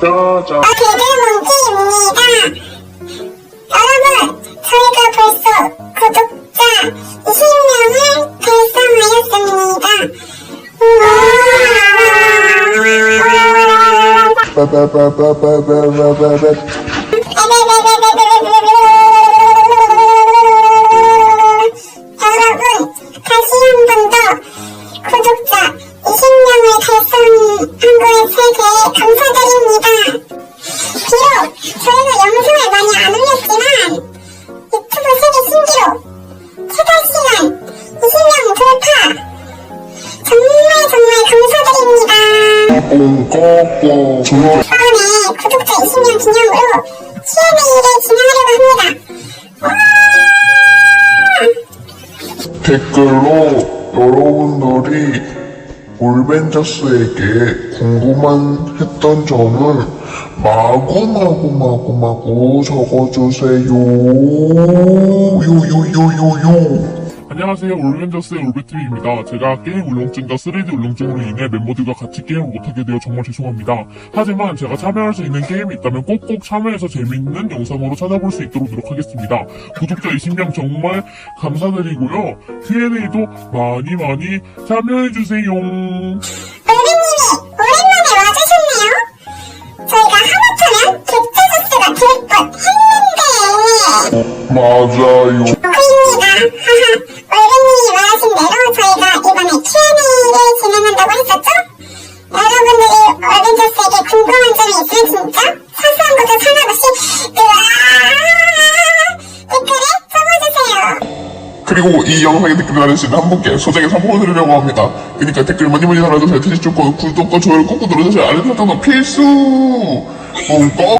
짜잔. 개그몽키입니다. 여러분, 저희가 벌써 구독자 20명을 달성하였습니다. 우와. 꽁꽁꽁. 좋아. 다음에 구독자 20명 기념으로 Q&A를 진행하려고 합니다. 댓글로 여러분들이 올벤져스에게 궁금한 했던 점을 마구마구마구마구 적어주세요. 요요요요요. 안녕하세요. 올벤져스의 올베트입니다. 제가 게임 울렁증과 3D 울렁증으로 인해 멤버들과 같이 게임을 못하게 되어 정말 죄송합니다. 하지만 제가 참여할 수 있는 게임이 있다면 꼭꼭 참여해서 재밌는 영상으로 찾아볼 수 있도록 노력하겠습니다. 구독자 20명 정말 감사드리고요. Q&A도 많이 많이 참여해주세요. 올리님이 오랜만에 와주셨네요. 저희가 하마터면 객자저스가 될 뻔 했는데 맞아 그리고 이 영상에 댓글 달아주신 한 분께 소정의 선물을 드리려고 합니다. 그러니까 댓글 많이 많이 달아주세요. 대신 좋고 구독과 좋아요를 꾹꾹 눌러주세요. 알림 설정도 필수! 꽁꽁